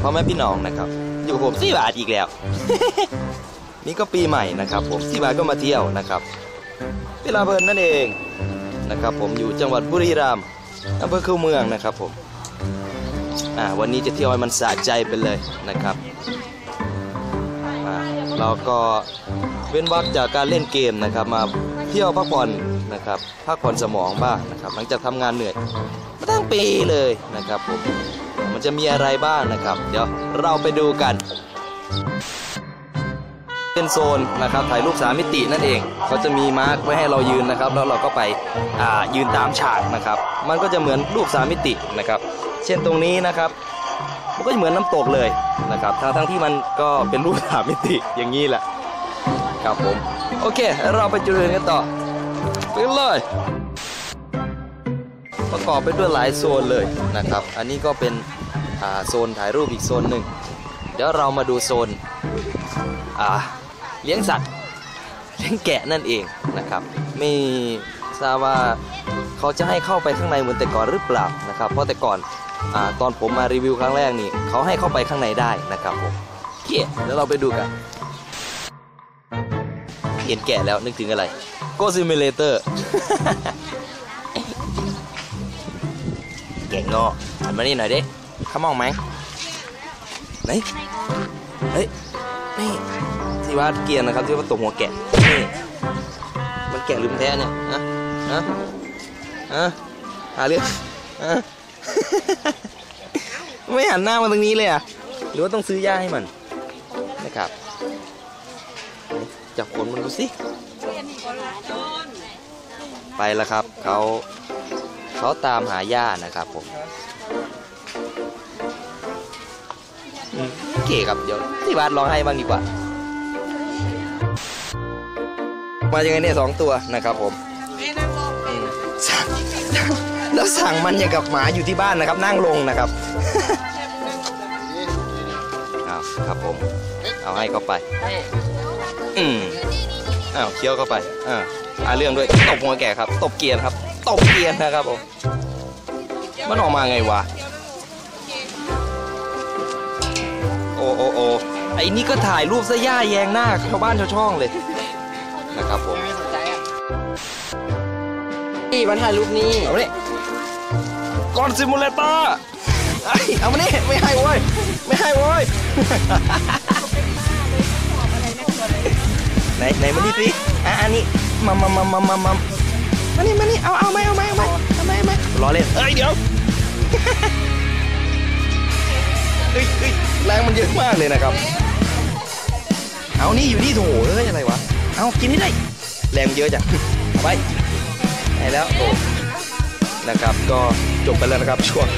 พ่อแม่พี่น้องนะครับ อยู่กับผมสี่บาทอีกแล้ว นี่ก็ปีใหม่นะครับ ผมสี่บาทก็มาเที่ยวนะครับเวลาเพลินนั่นเองนะครับ ผมอยู่จังหวัดบุรีรัมย์อำเภอคูเมืองนะครับผมอ่าวันนี้จะเที่ยวให้มันสะใจไปเลยนะครับเราก็เว้นวักจากการเล่นเกมนะครับมาเที่ยวพักผ่อนนะครับพักผ่อนสมองบ้างนะครับ หลังจากทำงานเหนื่อยมาทั้งปีเลยนะครับผม มันจะมีอะไรบ้างนะครับ เดี๋ยวเราไปดูกัน เป็นโซนนะครับถ่ายรูปสามมิตินั่นเองเขาจะมีมาร์กไว้ให้เรายืนนะครับ แล้วเราก็ไปอ่ายืนตามฉากนะครับ มันก็จะเหมือนรูปสามมิตินะครับ เช่นตรงนี้นะครับมันก็จะเหมือนน้ำตกเลยนะครับทั้งทั้งที่มันก็เป็นรูปสามมิติอย่างนี้แหละครับผมโอเค เราไปจุดอื่นกันต่อไปเลยประกอบไปด้วยหลายโซนเลยนะครับ อันนี้ก็เป็น โซนถ่ายรูปอีกโซนหนึ่ง เดี๋ยวเรามาดูโซนเลี้ยงสัตว์เลี้ยงแกะนั่นเองนะครับ ไม่ทราบว่าเขาจะให้เข้าไปข้างในเหมือนแต่ก่อนหรือเปล่านะครับ เพราะแต่ก่อนอตอนผมมารีวิวครั้งแรกนี่เขาให้เข้าไปข้างในได้นะครับผมโอเคเดี๋ยวเราไปดูกันเห็นแกะแล้วนึกถึงอะไร Go Simulator แกะงอหันมานี่หน่อยเดิ ขมองไหมไหนเฮ้ยนี่ที่ว่าเกียนนะครับที่ว่าตกหัวแกะนี่มันแกะหรืมแท้เนี่ยนะนะนะหาเรื่องอะไม่หันหน้ามาตรงนี้เลยอะหรือว่าต้องซื้อยาให้มันนะครับจับขนมันดูสิไปแล้วครับเขาเขาตามหาย่านะครับผม เคครับเดี๋ยวที่บ้านร้องให้บ้างดีกว่า มายังไงเนี่ยสองตัวนะครับผมอืมสั่งแล้วสั่งมันอย่างกับหมาอยู่ที่บ้านนะครับ นั่งลงนะครับเอาครับผม เอาให้เข้าไป อืมอ้าวเคี้ยวเข้าไปอ่าอาเรื่องด้วยตบหัวแก่ครับ ตบเกียร์ครับ ตบเกียร์นะครับผม มันออกมาไงวะ อโอโอไอ้นี่ก็ถ่ายรูปซะย่าแยงหน้าชาวบ้านชาวช่องเลยนะครับผมนี่มาถ่ายรูปนี่เอามานี่ก่อนซิมูเลเตอร์ไอ้เอามานี่ไม่ให้โว้ยไม่ให้โว้ยไหนไหนมานี่สิอะอันนี้มามามามามามามานี่มานี่เอาเอาไหมเอาไหม เยอะมากเลยนะครับ เอานี่อยู่นี่โถเอ้ยอะไรวะ เอากินนี่ได้แรงมันเยอะจังไปได้แล้วโอ้นะครับ ก็จบไปแล้วนะครับช่วง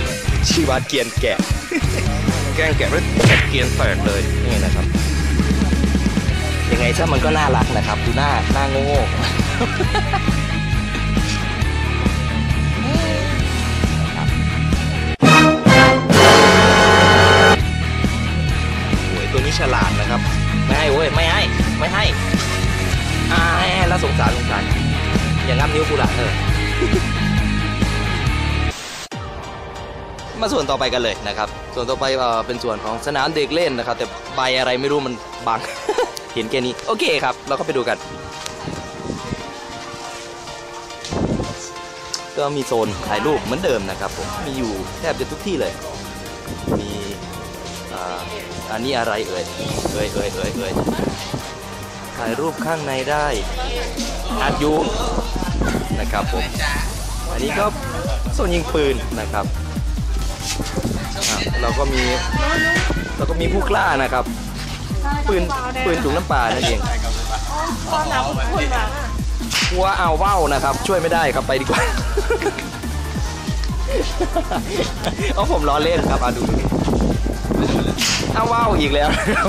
ชีวาเกียนแกะ แกล้งแกะด้วเกียนแตกเลยนี่นะครับ ยังไงถ้ามันก็น่ารักนะครับ ดูหน้าหน้าโง่ ตัวนี้ฉลาดนะครับ ไม่ให้เว้ยไม่ให้ไม่ให้อ่าให้ให้แล้วสงสารสงสารอย่างงับนิ้วกูละเออมาส่วนต่อไปกันเลยนะครับ ส่วนต่อไปเอ่อเป็นส่วนของสนามเด็กเล่นนะครับ แต่ใบอะไรไม่รู้มันบัง เห็นแค่นี้ โอเคครับ เราก็ไปดูกัน ก็มีโซนถ่ายรูปเหมือนเดิมนะครับผม มีอยู่แทบจะทุกที่เลย มี อันนี้อะไรเอ่ย เอ่ยเอ่ยเอ่ยเอ่ยถ่ายรูปข้างในได้อัดยูนะครับผม อันนี้ก็โซนยิงปืนนะครับ เราก็มีเราก็มีผู้กล้านะครับ ปืนปืนถุงน้ำปลานั่นเองตอนน้ำคุณมาหัวเอาว่าวนะครับ ช่วยไม่ได้ครับไปดีกว่าเอาผมล้อเล่นครับอาดู อาว่าวอีกแล้วนะครับ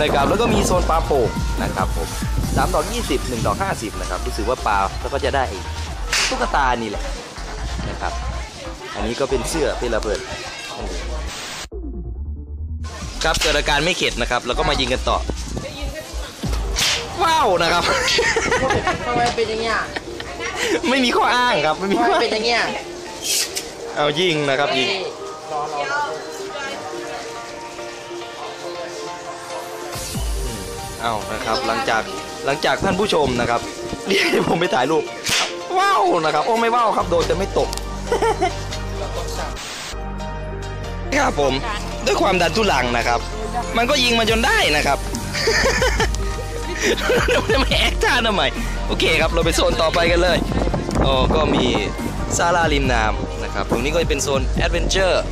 นะครับแล้วก็มีโซนปลาโป่งนะครับผมสามดอกยี่สิบหนึ่งดอกห้าสิบนะครับรู้สึกว่าปลาแล้วก็จะได้ตุ๊กตานี่แหละนะครับ อันนี้ก็เป็นเสื้อเป็นระเบิดครับเกิดอาการไม่เข็ดนะครับ แล้วก็มายิงกันต่อว้าวนะครับทำไมเป็นอย่างเงี้ยไม่มีข้ออ้างครับไม่มีทำไมข้อเป็นอย่างเงี้ยเอายิงนะครับยิง อานะครับ หลังจากหลังจากท่านผู้ชมนะครับเรียกให้ผมไปถ่ายรูปว้าวนะครับโอ้ไม่ว้าวครับโดนจะไม่ตกครับผมด้วยความดันทุลังนะครับ มันก็ยิงมาจนได้นะครับเราจะไม่แอคท่าทำไมโอเคครับเราไปโซนต่อไปกันเลยอ๋อก็มีซาลาริมน้ำนะครับตรงนี้ก็จะเป็นโซนแอดเวนเจอร์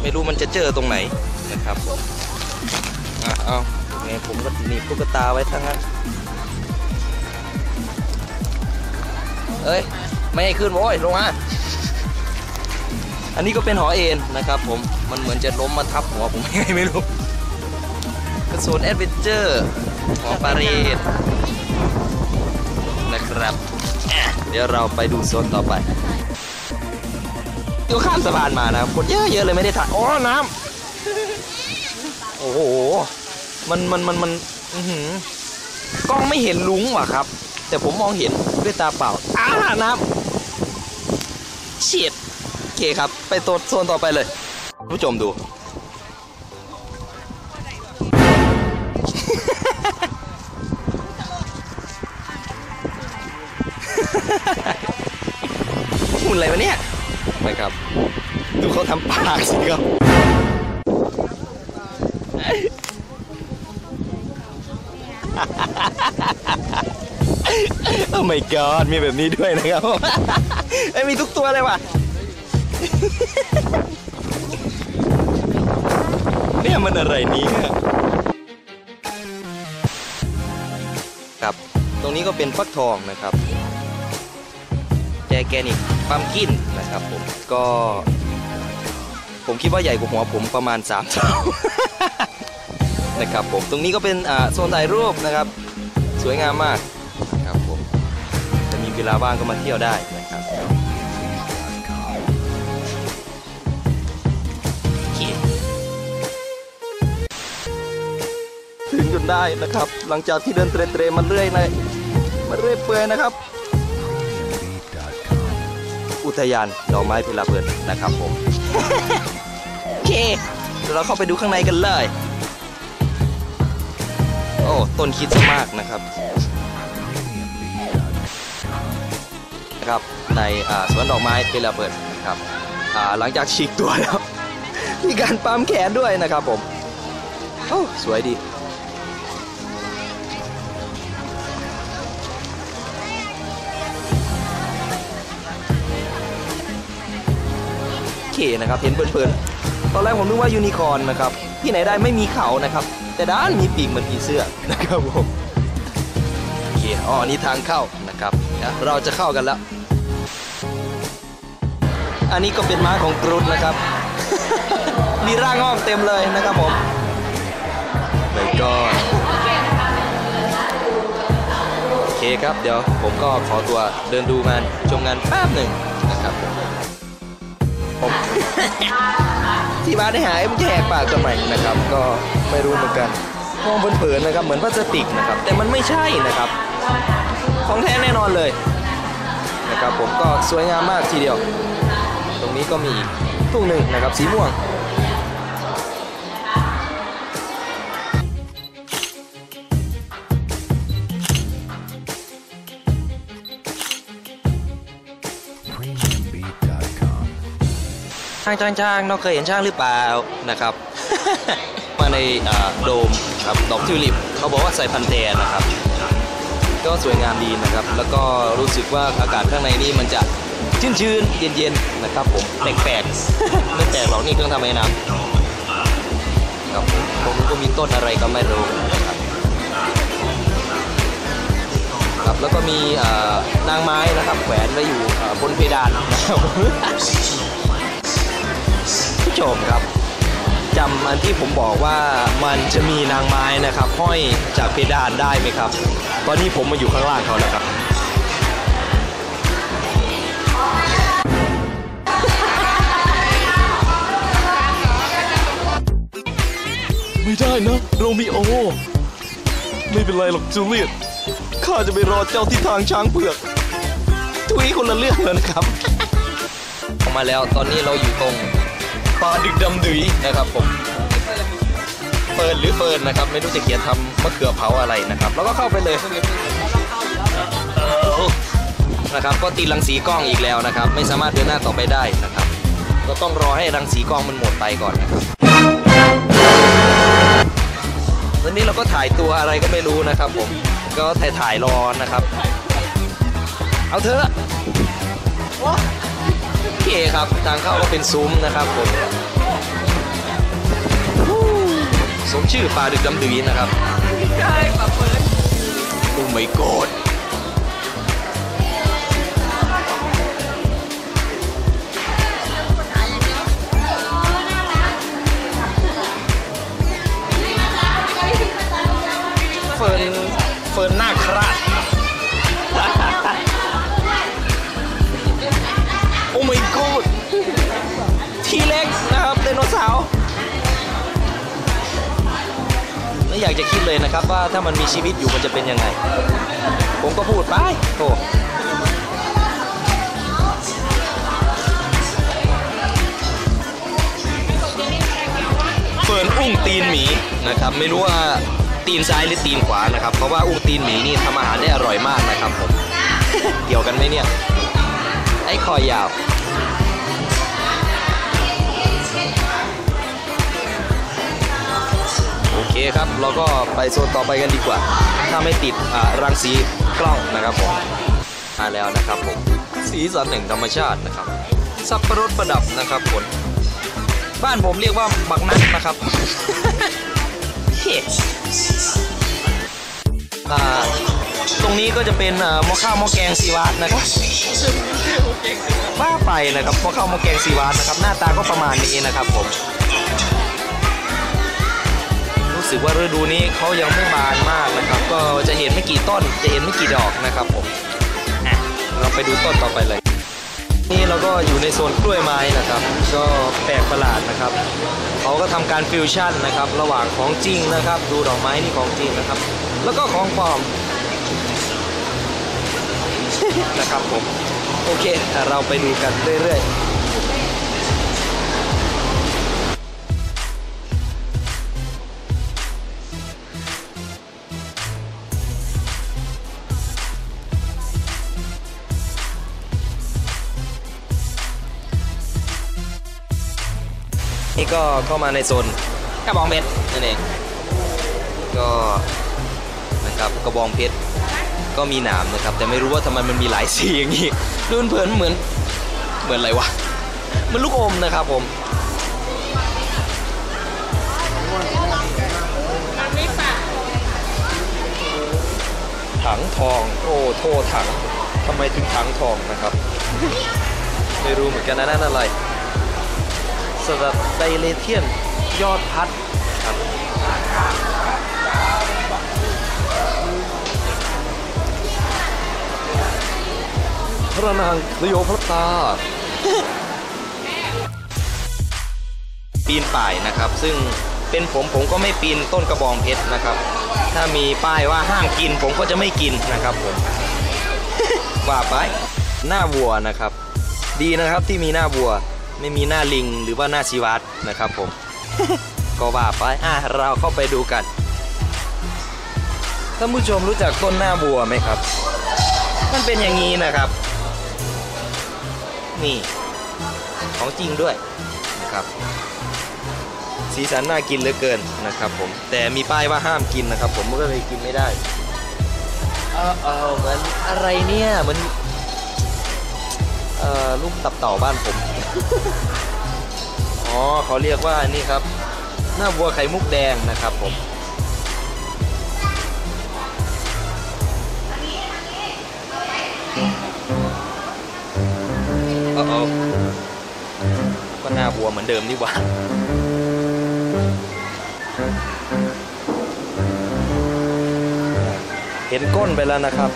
ไม่รู้มันจะเจอตรงไหนนะครับอะเอา งผมก็หนีบตุ๊กตาไว้ทั้งนั้น เอ้ย ไม่ให้ขึ้นโว้ยลงมา อันนี้ก็เป็นหอเอ็นนะครับผม มันเหมือนจะล้มมาทับหัวผมยังไงไม่รู้ก็โซนแอดเวนเจอร์หอปารีสนะครับ เดี๋ยวเราไปดูโซนต่อไปอยู่ข้ามสะพานมานะคนเยอะเยอะเลยไม่ได้ถ่าย โอ้ น้ำ โอ้โห มันมันมันมันกล้องไม่เห็นลุงว่ะครับ แต่ผมมองเห็นด้วยตาเปล่าอ้าน้ำเฉียดโอเคครับ ไปตัวโซนต่อไปเลยผู้ชมดู หุ่นอะไรวะเนี่ยไปครับ ดูเขาทำปากสิครับ โอ้ my god มีแบบนี้ด้วยนะครับไอ้มีทุกตัวเลยว่ะ เนี่ยมันอะไรเนี้ครับ ตรงนี้ก็เป็นฟักทองนะครับ แจแกนิกปั๊มกินนะครับผม ก็ ผมคิดว่าใหญ่กว่าหัวผมประมาณ3เท่านะครับผม ตรงนี้ก็เป็นโซนถ่ายรูปนะครับ สวยงามมากนะครับผมจะมีเวลาว่างก็มาเที่ยวได้นะครับถึงจนได้นะครับ หลังจากที่เดินเตรๆมาเรื่อยเลยมาเรื่อยเปื่อยนะครับ อุทยานดอกไม้พิลาเพลินนะครับผม โอเคเดี๋ยวเราเข้าไปดูข้างในกันเลย โอ้ต้นคิดซะมากนะครับนะครับในสวนดอกไม้พิลาเพลินนะครับหลังจากฉีกตัวแล้วมีการปั๊มแขนด้วยนะครับผมโอ้สวยดีโอเคนะครับเห็นเพลินๆตอนแรกผมนึกว่ายูนิคอร์นนะครับที่ไหนได้ไม่มีเขานะครับ แต่ด้านมีปีกเหมือนผีเสื้อนะครับผมโอเคอ๋อนี่ทางเข้านะครับเราจะเข้ากันแล้ว อันนี้ก็เป็นม้าของกรุดนะครับ มีร่างงอกเต็มเลยนะครับผมแล้วก็โอเคครับเดี๋ยวผมก็ขอตัวเดินดูงานชมงานแป๊บหนึ่งนะครับผม ที่บ้านได้หายมันจะแหกปากทำไมนะครับ ก็ไม่รู้เหมือนกันมองเผินๆนะครับเหมือนพลาสติกนะครับ แต่มันไม่ใช่นะครับ ของแท้แน่นอนเลยนะครับผมก็สวยงามมากทีเดียว ตรงนี้ก็มีอีกทุ่งหนึ่งนะครับสีม่วงางช้างช้างน้องเคยเห็นช้างหรือเปล่านะครับ มาในโดมครับดอกทิวลิปเขาบอกว่าใส่พันแทนนะครับ ก็สวยงามดีนะครับ แล้วก็รู้สึกว่าอากาศข้างในนี่มันจะชื้นๆเย็นๆนะครับผมแปลกๆไม่แปลกหรอกนี่เครื่องทำไอ้น้ำครับผมก็มีต้นอะไรก็ไม่รู้นะครับครับแล้วก็มีนางไม้นะครับแขวนไว้อยู่บนเพดานนะครับ ชมครับจำอันที่ผมบอกว่ามันจะมีนางไม้นะครับห้อยจากเพดานได้ไหมครับ ตอนนี้ผมมาอยู่ข้างล่างเขาแล้วครับไม่ได้นะโรมิโอ ไม่เป็นไรหรอกจูเลียตข้าจะไปรอเจ้าที่ทางช้างเผือกทุยคนละเรื่องแล้วนะครับ ออกมาแล้วตอนนี้เราอยู่ตรง ป่าดึกดำดืยนะครับผมตอนฟิร์นหรือเฟิร์นนะครับ ไม่รู้จะเขียนทำมะเขือเผาอะไรนะครับ แล้วก็เข้าไปเลยนะครับ ก็ติดรังสีกล้องอีกแล้วนะครับ ไม่สามารถเดินหน้าต่อไปได้นะครับ ก็ต้องรอให้รังสีกล้องมันหมดไปก่อนนะครับวันนี้เราก็ถ่ายตัวอะไรก็ไม่รู้นะครับ ผมก็ถ่ายถ่ายรอนะครับ เอาเถอะ โอเคครับ ทางเข้าก็เป็นซุ้มนะครับผมสมชื่อปลาดึกดำดืนนะครับใช่ปะเฟิร์นโอ้ไม่กดเฟิร์นเฟิร์นหน้าคราด สาไม่อยากจะคิดเลยนะครับว่าถ้ามันมีชีวิตอยู่มันจะเป็นยังไง ผมก็พูดไปโอ้เฟิร์นอุ้งตีนหมีนะครับ ไม่รู้ว่าตีนซ้ายหรือตีนขวานะครับ เพราะว่าอุ้งตีนหมีนี่ทำอาหารได้อร่อยมากนะครับผม เกี่ยวกันไหมเนี่ย ไอ้คอยาว คครับเราก็ไปโซนต่อไปกันดีกว่า ถ้าไม่ติดอ่ารังสีกล้องนะครับผมมาแล้วนะครับผมสีสันแห่งธรรมชาตินะครับสับประรดประดับนะครับผลบ้านผมเรียกว่าบักนัดนะครับเฮ้อ่าตรงนี้ก็จะเป็นอ่าหม้อข้าวหม้อแกงซีวาดนะครับบ้าไปนะครับหม้อข้าวหม้อแกงซีวาดนะครับ หน้าตาก็ประมาณนี้นะครับผม สึกว่าฤดูนี้เขายังไม่บานมากนะครับ ก็จะเห็นไม่กี่ต้นจะเห็นไม่กี่ดอกนะครับผมเราไปดูต้นต่อไปเลย นี่เราก็อยู่ในโซนกล้วยไม้นะครับ ก็แปลกประหลาดนะครับเขาก็ทำการฟิวชั่นนะครับ ระหว่างของจริงนะครับ ดูดอกไม้นี่ของจริงนะครับ แล้วก็ของปลอมนะครับผมโอเคเราไปดูกันเรื่อยๆ ก็เข้ามาในโซนกระบองเพชรนั่นเองก็นะครับกระบองเพชรก็มีหนามนะครับ แต่ไม่รู้ว่าทำไมมันมีหลายสีอย่างนี้ดูเพลินๆเหมือนเหมือนอะไรวะเหมันลูกอมนะครับผมมันไม่ปะถังทองโอ้โทษถังทำไมถึงถังทองนะครับ ไม่รู้เหมือนกันนะนั่นอะไร สำหรับไดเลเทียนยอดพัดครับพระนางคลีโอพัตาปีนป่ายนะครับ ซึ่งเป็นผมผมก็ไม่ปีนต้นกระบองเพชรนะครับ ถ้ามีป้ายว่าห้ามกินผมก็จะไม่กินนะครับผมว่าไปหน้าวัวนะครับ ดีนะครับที่มีหน้าวัว ไม่มีหน้าลิงหรือว่าหน้าชีวัตนะครับผม ก็ว่าไปอะเราเข้าไปดูกันท่านผู้ชมรู้จักต้นหน้าวัวไหมครับ มันเป็นอย่างนี้นะครับ นี่ ของจริงด้วยนะครับ สีสันน่ากินเหลือเกินนะครับผม แต่มีป้ายว่าห้ามกินนะครับ ผมก็เลยกินไม่ได้เออเออเหมือนอะไรเนี่ย เหมือนเออลูกตับเต่าบ้านผม อ๋อเขาเรียกว่านี่ครับ หน้าวัวไข่มุกแดงนะครับผมเออเออก็หน้าวัวเหมือนเดิมนี่หว่าเห็นก้นไปแล้วนะครับ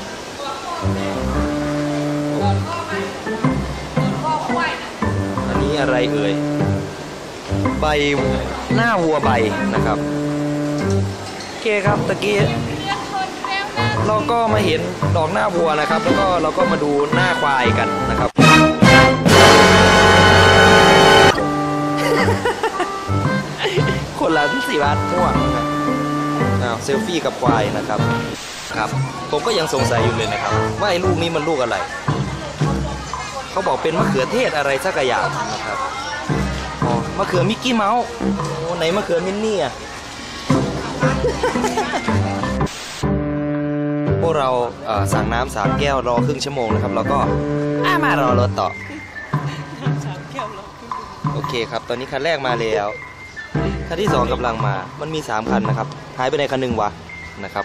นนี้อะไรเอ่ย ใบหน้าวัวใบนะครับโอเคครับตะกี้เราก็มาเห็นดอกหน้าวัวนะครับ แล้วก็เราก็มาดูหน้าควายกันนะครับ คนละนสี่บาทม่วงนะอ้าวเซลฟี่กับควายนะครับครับ ผมก็ยังสงสัยอยู่เลยนะครับ ว่าไอ้ลูกนี้มันลูกอะไร เขาบอกเป็นมะเขือเทศอะไรสักอย่างนะครับอ๋อมะเขือมิกกี้เมาส์โอ้ไหนมะเขือมินนี่อะพวกเราเอ่อสั่งน้ำสามแก้วรอครึ่งชั่วโมงนะครับ แล้วก็อ่ามารอรถต่อโอเคครับ ตอนนี้คันแรกมาแล้ว คันที่สองกำลังมา มันมีสามคันนะครับ หายไปในคันหนึ่งวะ นะครับ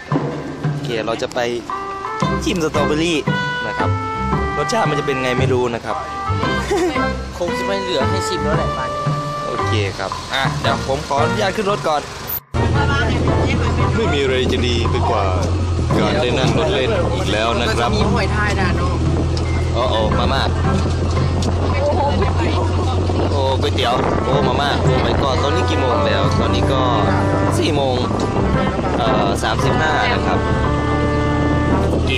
โอเค เราจะไปชิมสตรอเบอรี่นะครับ สชาติมันจะเป็นไงไม่รู้นะครับ คงจะไม่เหลือให้ชิมแล้วแหละบ้านนี้โอเคครับ อะ เดี๋ยวผมขออนุญาตขึ้นรถก่อน ไม่มีอะไรจะดีไปกว่าการได้นั่งรถเล่นอีกแล้วนะก็คจะรับมีหอยทายดานโนโอ้โอ้มาม่าโอ้ก๋วยเตี๋ยวโอ้มาม่าโอ้ไม่ก็ตอนนี้กี่โมงแล้ว ตอนนี้ก็สี่โมงเอ่อสามสิบห้านะครับโอเค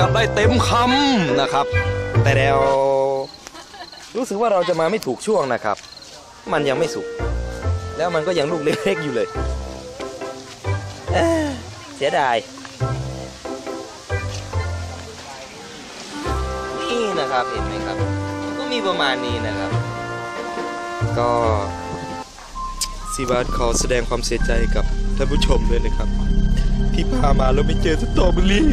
กับได้เต็มคำนะครับ แต่แล้วรู้สึกว่าเราจะมาไม่ถูกช่วงนะครับ มันยังไม่สุก แล้วมันก็ยังลูกเล็กๆอยู่เลยเเสียดาย นี่นะครับเห็นไหมครับ ก็มีประมาณนี้นะครับ ก็ซีบาสขอแสดงความเสียใจกับท่านผู้ชมด้วยนะครับ ที่พามาแล้วไม่เจอสตรอเบอรี่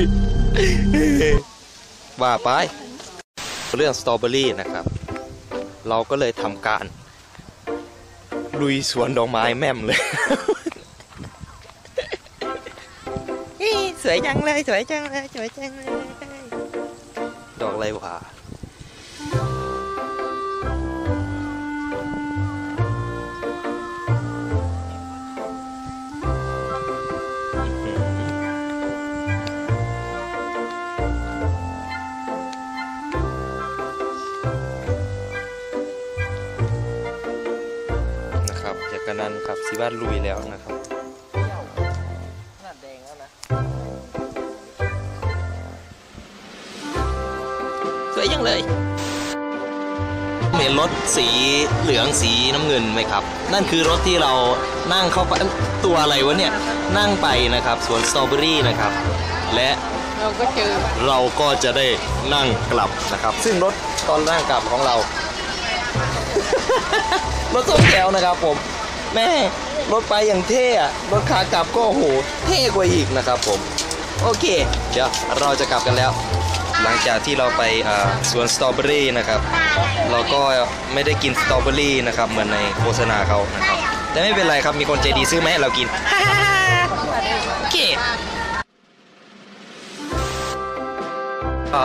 ว่าไป เรื่องสตรอเบอรี่นะครับ เราก็เลยทำการ ลุยสวนดอกไม้แม่มเลยสวยจังเลย สวยจังเลย สวยจังเลย ดอกอะไรวะ นะครับจากกันนั้นครับสิบ้านลุยแล้วนะครับขนาดแดงแล้วนะสวยยังเลยเห็นรถสีเหลืองสีน้ำเงินไหมครับ นั่นคือรถที่เรานั่งเข้าไปตัวอะไรวะเนี่ยนั่งไปนะครับสวนสตรอเบอรี่นะครับ และเราก็เจอเราก็จะได้นั่งกลับนะครับ ซึ่งรถตอนนั่งกลับของเรา รถสองแถวนะครับผม แม่รถไปอย่างเท่อะรถขากลับก็โหเท่กว่าอีกนะครับผม โอเค เดี๋ยวเราจะกลับกันแล้ว หลังจากที่เราไปสวนสตรอเบอรี่นะครับ เราก็ไม่ได้กินสตรอเบอรี่นะครับเหมือนในโฆษณาเขานะครับ แต่ไม่เป็นไรครับมีคนใจดีซื้อมาให้เรากินโอเคก็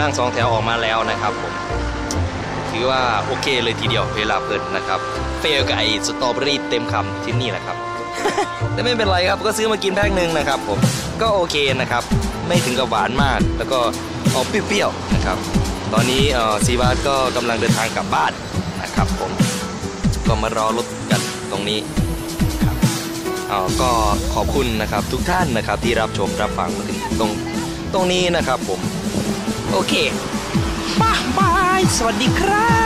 นั่งสองแถวออกมาแล้วนะครับผม ถือว่าโอเคเลยทีเดียวเวลาเพลินนะครับเฟลกับไอสตรอเบอรี่เต็มคำที่นี่แหละครับ แต่ไม่เป็นไรครับก็ซื้อมากินแพ็คหนึ่งนะครับผมก็โอเคนะครับ ไม่ถึงกับหวานมาก แล้วก็ออกเปรี้ยวๆนะครับ ตอนนี้ซีบาสก็กำลังเดินทางกลับบ้านนะครับผมก็มารอรถกันตรงนี้ครับอ่อก็ขอบคุณนะครับทุกท่านนะครับที่รับชมรับฟังมาถึงตรงตรงนี้นะครับผม โอเค บายบาย สวัสดีครับ